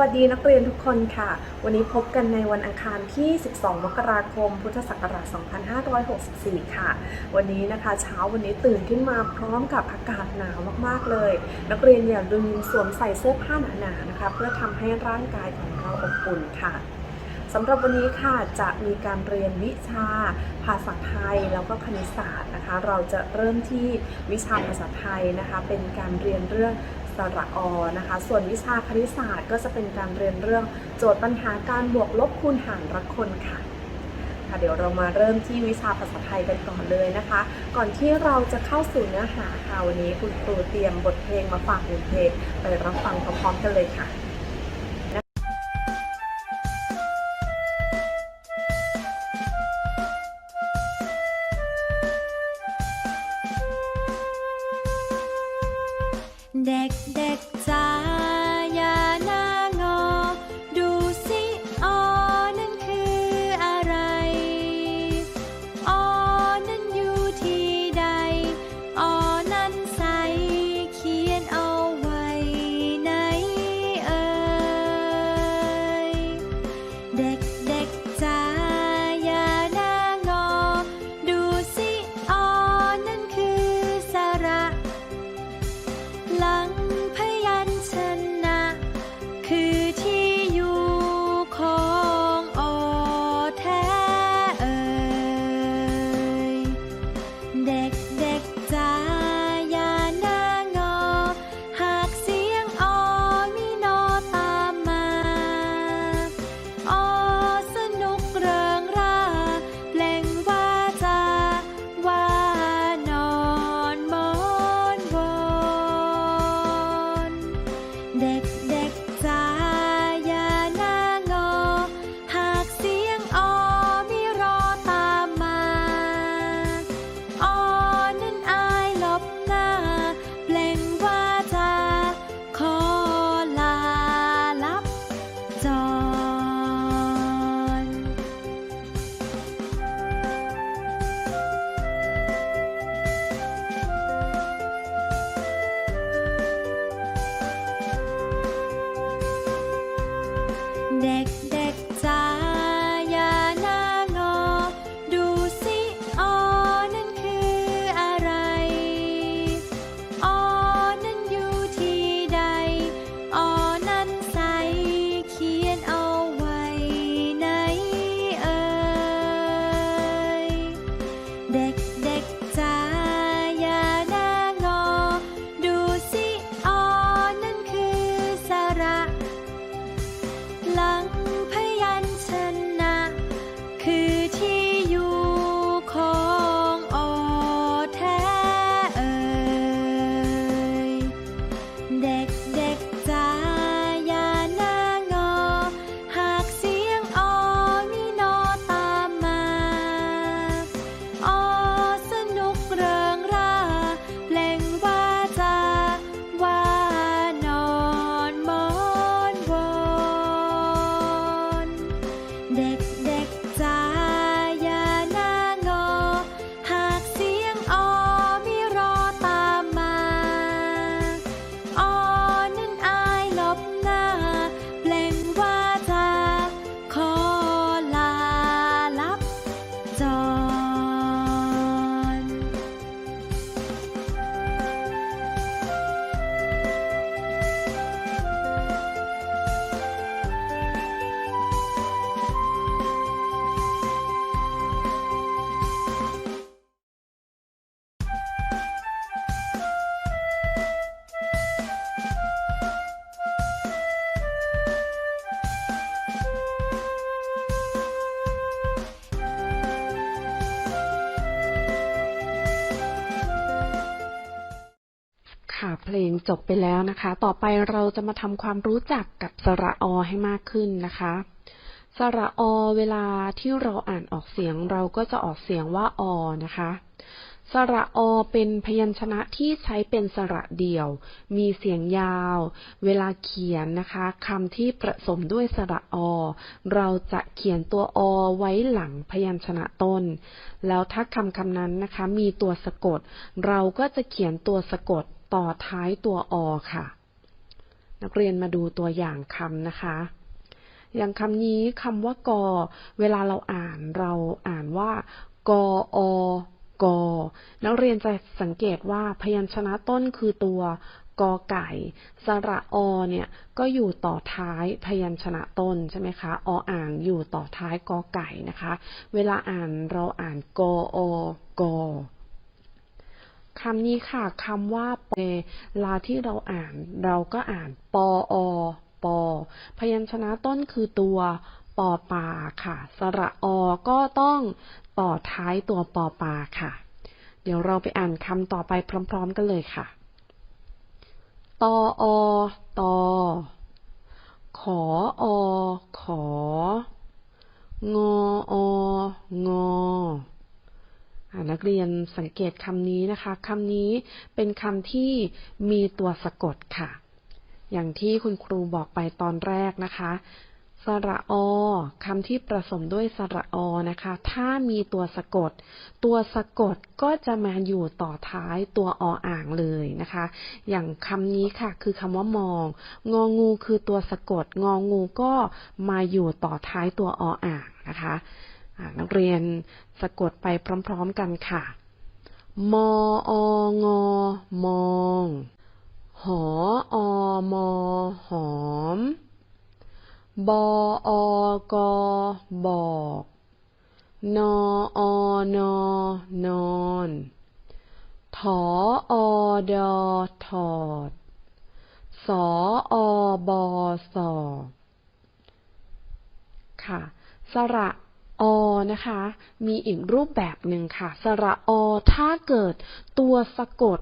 วัสดีนักเรียนทุกคนค่ะ วันนี้พบกันในวันอังคารที่ 12 มกราคม พุทธศักราช 2564 ค่ะ วันนี้นะคะ เช้าวันนี้ตื่นขึ้นมาพร้อมกับอากาศหนาวมากๆเลย นักเรียนอย่าลืมสวมใส่เสื้อผ้าหนาๆนะคะ เพื่อทำให้ร่างกายของเราอบอุ่นค่ะสำหรับวันนี้ค่ะจะมีการเรียนวิชาภาษาไทยแล้วก็คณิตศาสตร์นะคะ เราจะเริ่มที่วิชาภาษาไทยนะคะ เป็นการเรียนเรื่อง สระอนะคะ ส่วนวิชาคณิตศาสตร์ก็จะเป็นการเรียนเรื่องโจทย์ปัญหาการบวกลบคูณหารรักคนค่ะค่ะเดี๋ยวเรามาเริ่มที่วิชาภาษาไทยกันก่อนเลยนะคะ ก่อนที่เราจะเข้าสู่เนื้อหาค่ะวันนี้คุณครูเตรียมบทเพลงมาฝากหนึ่งเพลงไปรับฟังพร้อมๆกันเลยค่ะ เลงจบไปแล้วนะคะ ต่อไปเราจะมาทำความรู้จักกับสระอให้มากขึ้นนะคะ สระอเวลาที่เราอ่านออกเสียงเราก็จะออกเสียงว่าอนะคะ สระอเป็นพยัญชนะที่ใช้เป็นสระเดี่ยว มีเสียงยาว เวลาเขียนนะคะคำที่ผสมด้วยสระอ เราจะเขียนตัวอไว้หลังพยัญชนะต้น แล้วถ้าคำคำนั้นนะคะ มีตัวสะกด เราก็จะเขียนตัวสะกด ต่อท้ายตัวอค่ะ นักเรียนมาดูตัวอย่างคำนะคะ อย่างคำนี้คำว่ากอ เวลาเราอ่านเราอ่านว่ากออกอนักเรียนจะสังเกตว่าพยัญชนะต้นคือตัวกอไก่ สระอเนี่ยก็อยู่ต่อท้ายพยัญชนะต้นใช่ไหมคะ ออ่างอยู่ต่อท้ายกอไก่นะคะ เวลาอ่านเราอ่านกออกอ คำนี้ค่ะคำว่าเวลาที่เราอ่าน เราก็อ่านปออปอ พยัญชนะต้นคือตัวปอปาค่ะ สระอก็ต้องต่อท้ายตัวปอปาค่ะ เดี๋ยวเราไปอ่านคำต่อไปพร้อม ๆ กันเลยค่ะ ตออตอ ขออ ขอ งออ งออ่า นักเรียนสังเกตคำนี้นะคะคำนี้เป็นคำที่มีตัวสะกดค่ะ อย่างที่คุณครูบอกไปตอนแรกนะคะสระอคำที่ประสมด้วยสระอนะคะ ถ้ามีตัวสะกด ตัวสะกดก็จะมาอยู่ต่อท้ายตัวออ่างเลยนะคะ อย่างคำนี้ค่ะ คือคำว่ามอง งองูคือตัวสะกด งองูก็มาอยู่ต่อท้ายตัวออ่างนะคะ นักเรียนสะกดไปพร้อมๆกันค่ะ มอองอมองหออมอหอม บออกบอกนออนอนอนถออดอถอด สออบอสอบค่ะ สระ อนะคะ มีอีกรูปแบบหนึ่งค่ะ สระอ ถ้าเกิดตัวสะกด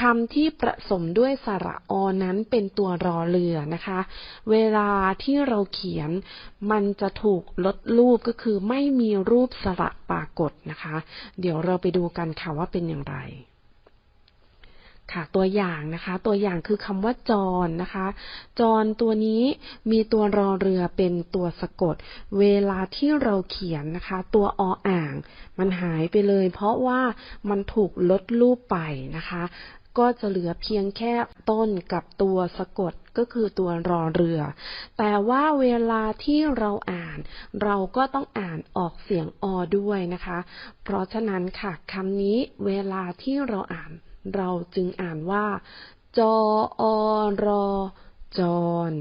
คำที่ประสมด้วยสระอนั้นเป็นตัวรอเรือนะคะ เวลาที่เราเขียน มันจะถูกลดรูปก็คือไม่มีรูปสระปรากฏนะคะ เดี๋ยวเราไปดูกันค่ะว่าเป็นอย่างไร ค่ะ ตัวอย่างนะคะ ตัวอย่างคือคำว่าจรนะคะ จรตัวนี้มีตัวรอเรือเป็นตัวสะกด เวลาที่เราเขียนนะคะ ตัวออ่าง มันหายไปเลย เพราะว่ามันถูกลดรูปไปนะคะก็จะเหลือเพียงแค่ต้นกับตัวสะกดก็คือตัวรอเรือ แต่ว่าเวลาที่เราอ่าน เราก็ต้องอ่านออกเสียงอด้วยนะคะ เพราะฉะนั้นค่ะคำนี้เวลาที่เราอ่าน เราจึงอ่านว่า จออรอจร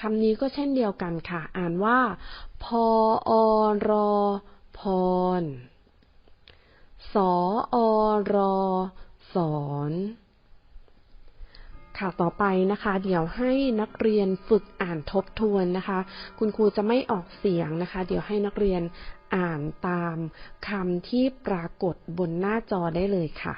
คำนี้ก็เช่นเดียวกันค่ะ อ่านว่า พออรอพรสออรอสอนค่ะ ต่อไปนะคะ เดี๋ยวให้นักเรียนฝึกอ่านทบทวนนะคะ คุณครูจะไม่ออกเสียงนะคะ เดี๋ยวให้นักเรียน อ่านตามคำที่ปรากฏบนหน้าจอได้เลยค่ะ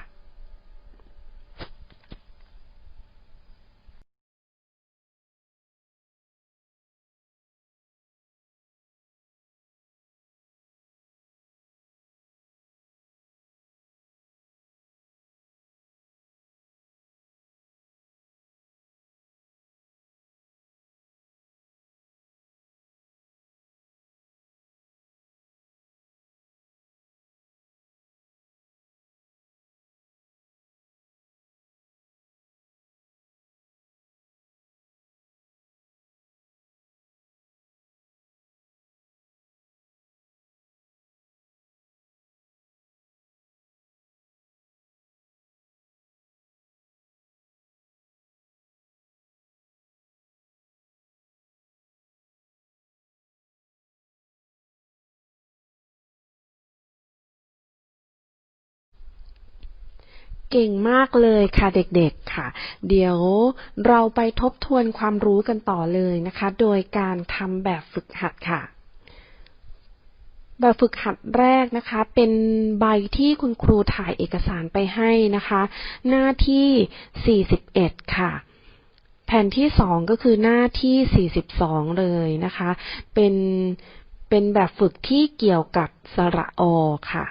เก่งมากเลยค่ะเด็กๆค่ะ เดี๋ยวเราไปทบทวนความรู้กันต่อเลยนะคะ โดยการทำแบบฝึกหัดค่ะ แบบฝึกหัดแรกนะคะ เป็นใบที่คุณครูถ่ายเอกสารไปให้นะคะ หน้าที่ 41 ค่ะแผ่นที่สองก็คือหน้าที่ 42 เลยนะคะ เป็น เป็นแบบฝึกที่เกี่ยวกับสระอค่ะ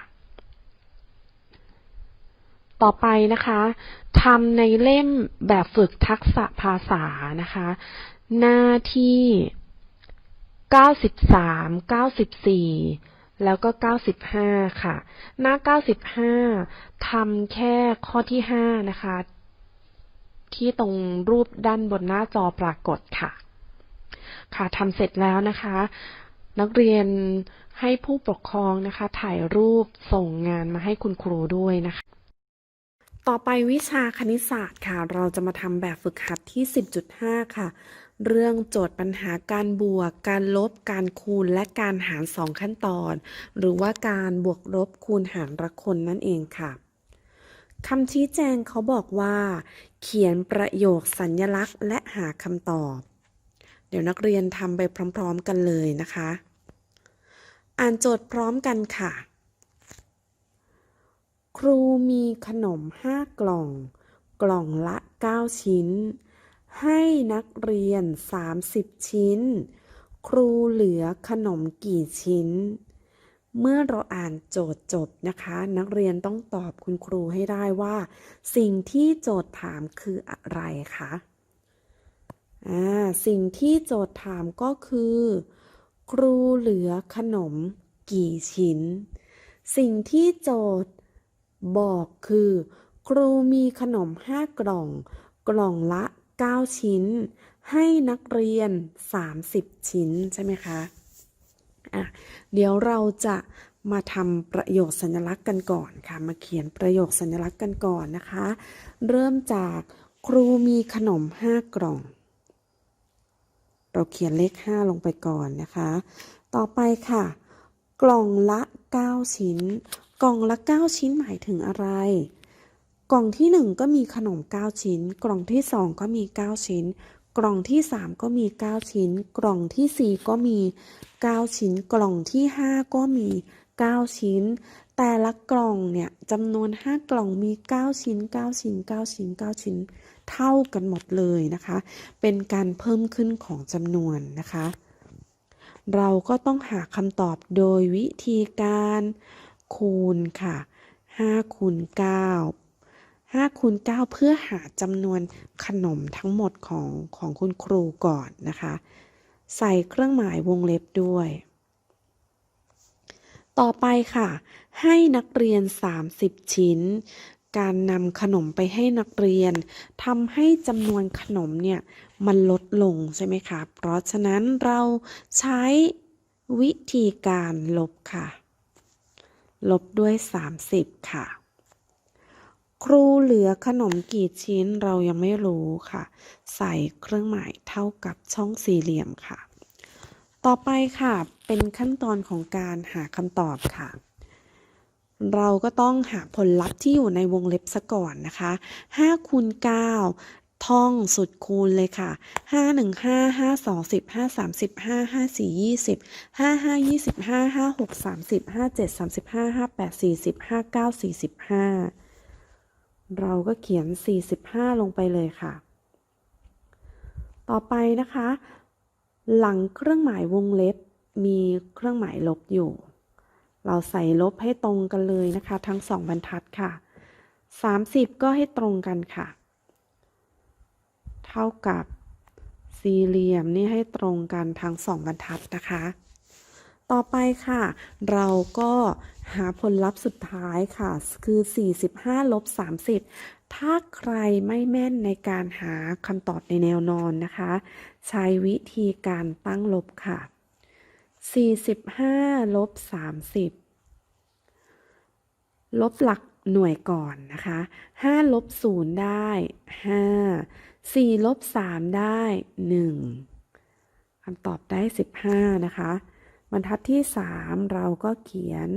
ต่อไปนะคะทำในเล่มแบบฝึกทักษะภาษานะคะ หน้าที่ 93 94 แล้วก็ 95 ค่ะ หน้า 95 ทำแค่ข้อที่ 5 นะคะ ที่ตรงรูปด้านบนหน้าจอปรากฏค่ะ ค่ะทำเสร็จแล้วนะคะ นักเรียนให้ผู้ปกครองนะคะ ถ่ายรูปส่งงานมาให้คุณครูด้วยนะคะ ต่อไปวิชาคณิตศาสตร์ค่ะ เราจะมาทำแบบฝึกหัดที่ 10.5 ค่ะ เรื่องโจทย์ปัญหาการบวก การลบ การคูณ และการหาร 2 ขั้นตอน หรือว่าการบวกลบคูณหารละคนนั่นเองค่ะคำชี้แจงเขาบอกว่า เขียนประโยคสัญลักษณ์ และหาคำตอบ เดี๋ยวนักเรียนทำไปพร้อม ๆ กันเลยนะคะ อ่านโจทย์พร้อมกันค่ะ ครูมีขนม5กล่อง กล่องละ9ชิ้น ให้นักเรียน30ชิ้น ครูเหลือขนมกี่ชิ้น เมื่อเราอ่านโจทย์จบนะคะ นักเรียนต้องตอบคุณครูให้ได้ว่า สิ่งที่โจทย์ถามคืออะไรคะอ่าสิ่งที่โจทย์ถามก็คือ ครูเหลือขนมกี่ชิ้น สิ่งที่โจทย์ บอกคือ ครูมีขนม5กล่อง กล่องละ 9 ชิ้น ให้นักเรียน 30 ชิ้นใช่ไหมคะอะเดี๋ยวเราจะมาทำประโยคสัญลักษณ์กันก่อนค่ะ มาเขียนประโยคสัญลักษณ์กันก่อนนะคะ เริ่มจากครูมีขนม5กล่อง เราเขียนเลข5ลงไปก่อนนะคะ ต่อไปค่ะ กล่องละ 9 ชิ้น กล่องละ 9 ชิ้นหมายถึงอะไร กล่องที่ 1 ก็มีขนม 9 ชิ้น กล่องที่ 2 ก็มี 9 ชิ้น กล่องที่ 3 ก็มี 9 ชิ้น กล่องที่ 4 ก็มี 9 ชิ้น กล่องที่ 5 ก็มี 9 ชิ้น แต่ละกล่องเนี่ยจำนวน 5 กล่องมี 9 ชิ้น 9 ชิ้น 9 ชิ้น 9 ชิ้น เท่ากันหมดเลยนะคะ เป็นการเพิ่มขึ้นของจำนวนนะคะ เราก็ต้องหาคำตอบโดยวิธีการ คูณค่ะ5คูณ9 5คูณ9เพื่อหาจำนวนขนมทั้งหมดของของคุณครูก่อนนะคะ ใส่เครื่องหมายวงเล็บด้วย ต่อไปค่ะ ให้นักเรียน 30 ชิ้น การนำขนมไปให้นักเรียนทำให้จำนวนขนมเนี่ยมันลดลงใช่ไหมคะ เพราะฉะนั้นเราใช้วิธีการลบค่ะ ลบด้วย 30 ค่ะ ครูเหลือขนมกี่ชิ้นเรายังไม่รู้ค่ะ ใส่เครื่องหมายเท่ากับช่องสี่เหลี่ยมค่ะ ต่อไปค่ะเป็นขั้นตอนของการหาคำตอบค่ะ เราก็ต้องหาผลลัพธ์ที่อยู่ในวงเล็บซะก่อนนะคะ5คูณ9 ท่องสุดคูณเลยค่ะ 5 1 5 5 2 10 5 30 5 5 4 20 5 5 25 5 6 30 5 7 35 5 8 40 5 9 45 เราก็เขียน 45 ลงไปเลยค่ะ ต่อไปนะคะ หลังเครื่องหมายวงเล็บมีเครื่องหมายลบอยู่ เราใส่ลบให้ตรงกันเลยนะคะ ทั้งสองบรรทัดค่ะ 30 ก็ให้ตรงกันค่ะ เท่ากับสี่เหลี่ยมนี่ให้ตรงกันทั้งสองบรรทัดนะคะ ต่อไปค่ะ เราก็หาผลลัพธ์สุดท้ายค่ะ คือ 45ลบ30 ถ้าใครไม่แม่นในการหาคำตอบในแนวนอนนะคะ ใช้วิธีการตั้งลบค่ะ 45ลบ30 ลบหลักหน่วยก่อนนะคะ 5 ลบ 0 ได้ 5 4ลบ3ได้ 1คำตอบได้ 15 นะคะ บรรทัดที่ 3 เราก็เขียน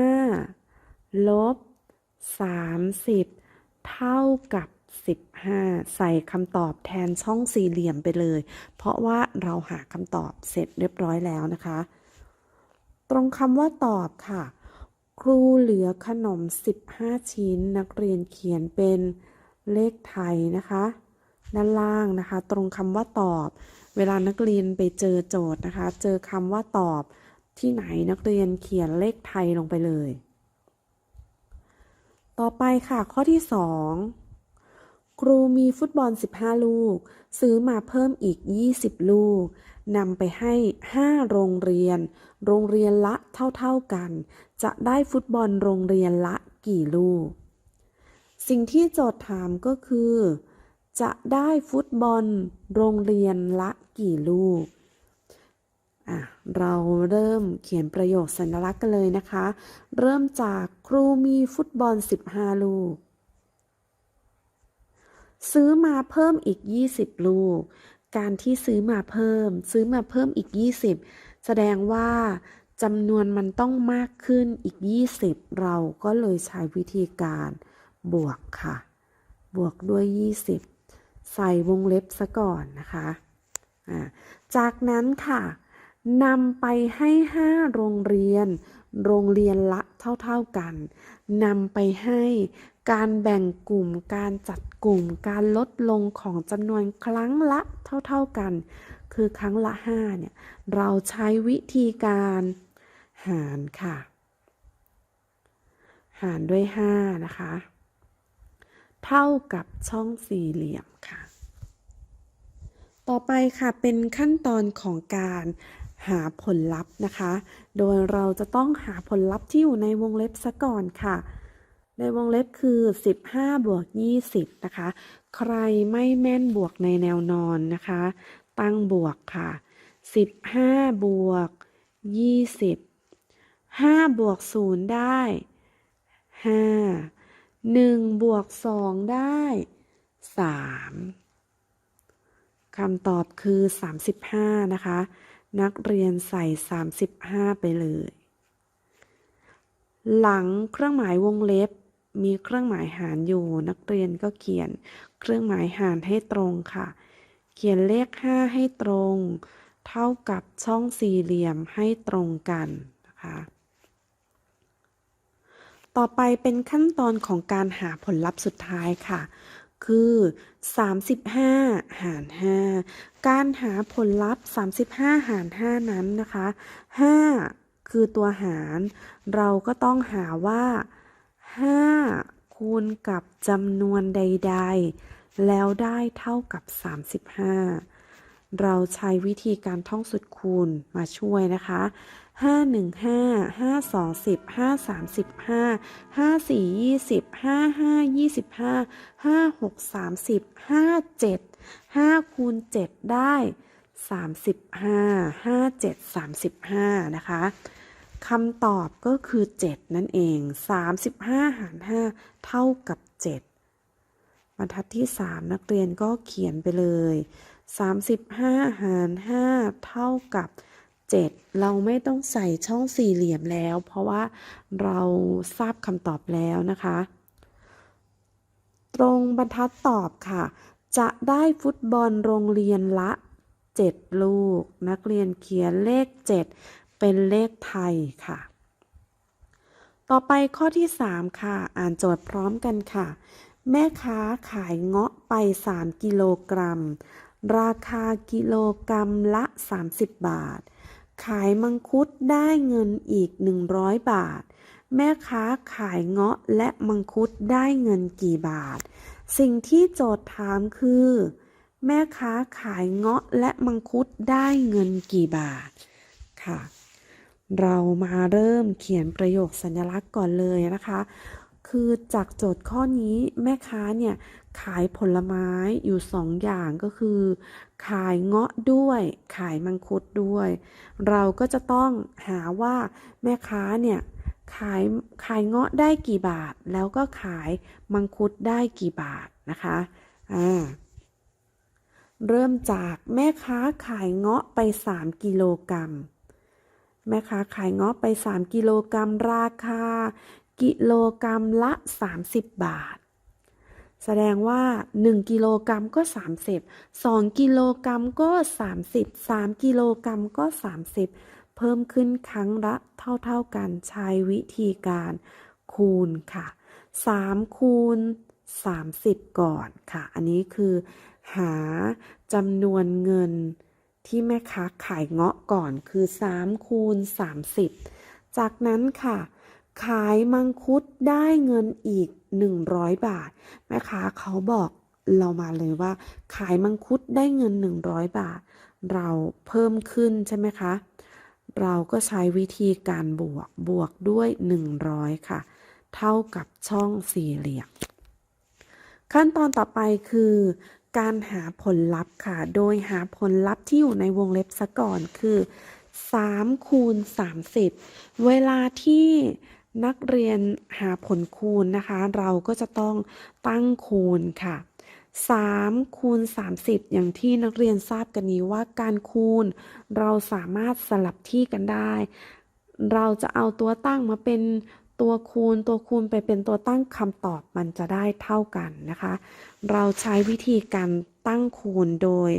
45 ลบ 30 เท่ากับ 15 ใส่คำตอบแทนช่องสี่เหลี่ยมไปเลย เพราะว่าเราหาคำตอบเสร็จเรียบร้อยแล้วนะคะ ตรงคำว่าตอบค่ะ ครูเหลือขนม 15 ชิ้นนักเรียนเขียนเป็น เลขไทยนะคะ ด้านล่างนะคะ ตรงคำว่าตอบ เวลานักเรียนไปเจอโจทย์นะคะ เจอคำว่าตอบที่ไหนนักเรียนเขียนเลขไทยลงไปเลย ต่อไปค่ะข้อที่ 2 ครูมีฟุตบอล 15 ลูก ซื้อมาเพิ่มอีก 20 ลูกนำไปให้ 5 โรงเรียน โรงเรียนละเท่าๆกัน จะได้ฟุตบอลโรงเรียนละกี่ลูก สิ่งที่โจทย์ถามก็คือ จะได้ฟุตบอลโรงเรียนละกี่ลูกอะเราเริ่มเขียนประโยคสัญลักษณ์กันเลยนะคะ เริ่มจากครูมีฟุตบอล 15 ลูก ซื้อมาเพิ่มอีก 20 ลูก การที่ซื้อมาเพิ่ม ซื้อมาเพิ่มอีก 20 แสดงว่าจำนวนมันต้องมากขึ้นอีก 20 เราก็เลยใช้วิธีการ บวกค่ะ บวกด้วย 20 ใส่วงเล็บซะก่อนนะคะอ่าจากนั้นค่ะนำไปให้ 5 โรงเรียน โรงเรียนละเท่าๆกันนำไปให้การแบ่งกลุ่มการจัดกลุ่มการลดลงของจำนวนครั้งละเท่าๆกัน คือครั้งละ 5 เนี่ย เราใช้วิธีการหารค่ะ หารด้วย 5 นะคะ เท่ากับช่องสี่เหลี่ยมค่ะ ต่อไปค่ะเป็นขั้นตอนของการหาผลลัพธ์นะคะ โดยเราจะต้องหาผลลัพธ์ที่อยู่ในวงเล็บซะก่อนค่ะ ในวงเล็บคือ 15 บวก 20 นะคะ ใครไม่แม่นบวกในแนวนอนนะคะ ตั้งบวกค่ะ 15 บวก 20 5 บวก 0 ได้ 5 1บวก2ได้ 3คำตอบคือ 35 นะคะ นักเรียนใส่ 35 ไปเลย หลังเครื่องหมายวงเล็บมีเครื่องหมายหารอยู่ นักเรียนก็เขียนเครื่องหมายหารให้ตรงค่ะ เขียนเลข 5 ให้ตรง เท่ากับช่องสี่เหลี่ยมให้ตรงกันนะคะ ต่อไปเป็นขั้นตอนของการหาผลลัพธ์สุดท้ายค่ะ คือ 35 หาร 5 การหาผลลัพธ์ 35 หาร 5 นั้นนะคะ 5 คือตัวหาร เราก็ต้องหาว่า 5 คูณกับจำนวนใด ๆ แล้วได้เท่ากับ 35 เราใช้วิธีการท่องสุดคูณมาช่วยนะคะ 5 1 5 5 2 10 5 3 15 5 4 20 5 5 25 5 6 30 5 7 5คูณ7ได้35 5 7 35นะคะคำตอบก็คือ 7 นั่นเอง 35 หาร 5 เท่ากับ 7 บรรทัดที่ 3 นักเรียนก็เขียนไปเลย 35 หาร 5 เท่ากับ 7 เราไม่ต้องใส่ช่องสี่เหลี่ยมแล้ว เพราะว่าเราทราบคำตอบแล้วนะคะ ตรงบรรทัดตอบค่ะ จะได้ฟุตบอลโรงเรียนละ 7 ลูก นักเรียนเขียนเลข 7 เป็นเลขไทยค่ะ ต่อไปข้อที่ 3 ค่ะ อ่านโจทย์พร้อมกันค่ะ แม่ค้าขายเงาะไป 3 กิโลกรัมราคากิโลกรัมละ 30 บาท ขายมังคุดได้เงินอีก 100 บาท แม่ค้าขายเงาะและมังคุดได้เงินกี่บาท สิ่งที่โจทย์ถามคือ แม่ค้าขายเงาะและมังคุดได้เงินกี่บาท ค่ะ เรามาเริ่มเขียนประโยคสัญลักษณ์ก่อนเลยนะคะ คือจากโจทย์ข้อนี้แม่ค้าเนี่ยขายผลไม้อยู่สองอย่างก็คือ ขายเงาะด้วย ขายมังคุดด้วย เราก็จะต้องหาว่าแม่ค้าเนี่ยขายขายเงาะได้กี่บาท แล้วก็ขายมังคุดได้กี่บาทนะคะอ่าเริ่มจากแม่ค้าขายเงาะไป 3 กิโลกรัมแม่ค้าขายเงาะไป 3 กิโลกรัมราคา กิโลกรัมละ 30 บาท แสดงว่า 1 กิโลกรัมก็ 30 2 กิโลกรัมก็ 30 3 กิโลกรัมก็ 30 เพิ่มขึ้นครั้งละเท่าๆกันใช้วิธีการคูณค่ะ 3 คูณ 30 ก่อนค่ะ อันนี้คือหาจำนวนเงินที่แม่ค้าขายเงาะก่อนคือ 3 คูณ 30 จากนั้นค่ะ ขายมังคุดได้เงินอีก 100 บาทแม่ค้าเขาบอกเรามาเลยว่า ขายมังคุดได้เงิน 100 บาท เราเพิ่มขึ้นใช่ไหมคะ เราก็ใช้วิธีการบวกบวกด้วย 100 ค่ะ เท่ากับช่องสี่เหลี่ยมขั้นตอนต่อไปคือการหาผลลัพธ์ค่ะ โดยหาผลลัพธ์ที่อยู่ในวงเล็บซะก่อนคือ3คูณ30 เวลาที่ นักเรียนหาผลคูณนะคะ เราก็จะต้องตั้งคูณค่ะ3คูณ30 อย่างที่นักเรียนทราบกันนี้ว่าการคูณ เราสามารถสลับที่กันได้ เราจะเอาตัวตั้งมาเป็นตัวคูณ ตัวคูณไปเป็นตัวตั้งคำตอบมันจะได้เท่ากันนะคะ เราใช้วิธีการตั้งคูณโดย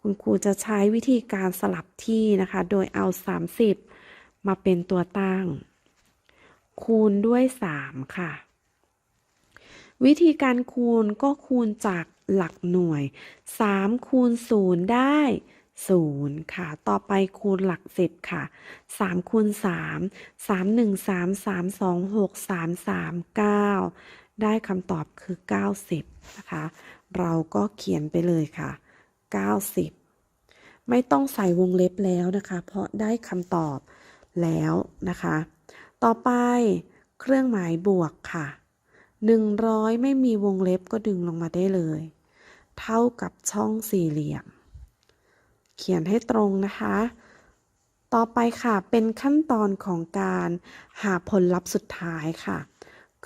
คุณครูจะใช้วิธีการสลับที่นะคะ โดยเอา 30 มาเป็นตัวตั้ง คูณด้วย 3 ค่ะ วิธีการคูณก็คูณจากหลักหน่วย 3 คูณ 0 ได้ 0 ค่ะ ต่อไปคูณหลัก 10 ค่ะ 3 คูณ 3 3 1 3 3 2 6 3 3 9 ได้คำตอบคือ 90 นะคะ เราก็เขียนไปเลยค่ะ 90 ไม่ต้องใส่วงเล็บแล้วนะคะ เพราะได้คำตอบแล้วนะคะ ต่อไปเครื่องหมายบวกค่ะ 100 ไม่มีวงเล็บก็ดึงลงมาได้เลย เท่ากับช่องสี่เหลี่ยม เขียนให้ตรงนะคะ ต่อไปค่ะเป็นขั้นตอนของการหาผลลัพธ์สุดท้ายค่ะ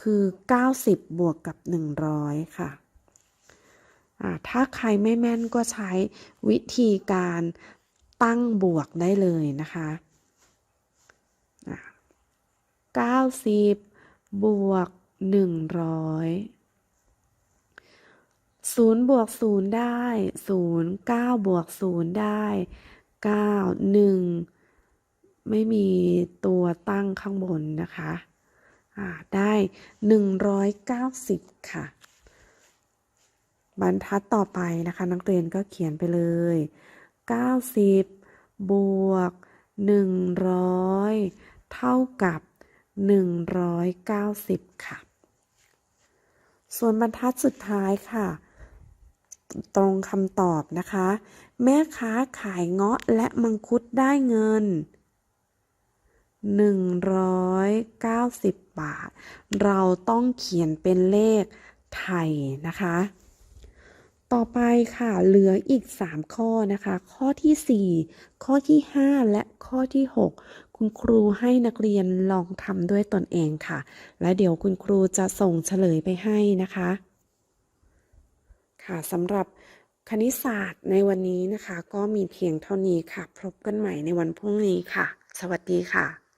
คือ 90 บวกกับ 100 ค่ะอ่าถ้าใครไม่แม่นก็ใช้วิธีการตั้งบวกได้เลยนะคะ 90 บวก 100ศูนย์บวกศูนย์ได้ศูนย์เก้าบวกศูนย์ได้เก้าหนึ่งไม่มีตัวตั้งข้างบนนะคะได้หนึ่งร้อยเก้าสิบค่ะ บรรทัดต่อไปนะคะ นักเรียนก็เขียนไปเลยเก้าสิบบวกหนึ่งร้อยเท่ากับ หนึ่งร้อยเก้าสิบค่ะ ส่วนบรรทัดสุดท้ายค่ะ ตรงคำตอบนะคะ แม่ค้าขายเงาะและมังคุดได้เงิน 190 บาท เราต้องเขียนเป็นเลขไทยนะคะ ต่อไปค่ะเหลืออีก 3 ข้อนะคะ ข้อที่ 4 ข้อที่ 5 และข้อที่ 6 คุณครูให้นักเรียนลองทำด้วยตนเองค่ะ และเดี๋ยวคุณครูจะส่งเฉลยไปให้นะคะ ค่ะสำหรับคณิตศาสตร์ในวันนี้นะคะ ก็มีเพียงเท่านี้ค่ะ พบกันใหม่ในวันพรุ่งนี้ค่ะ สวัสดีค่ะ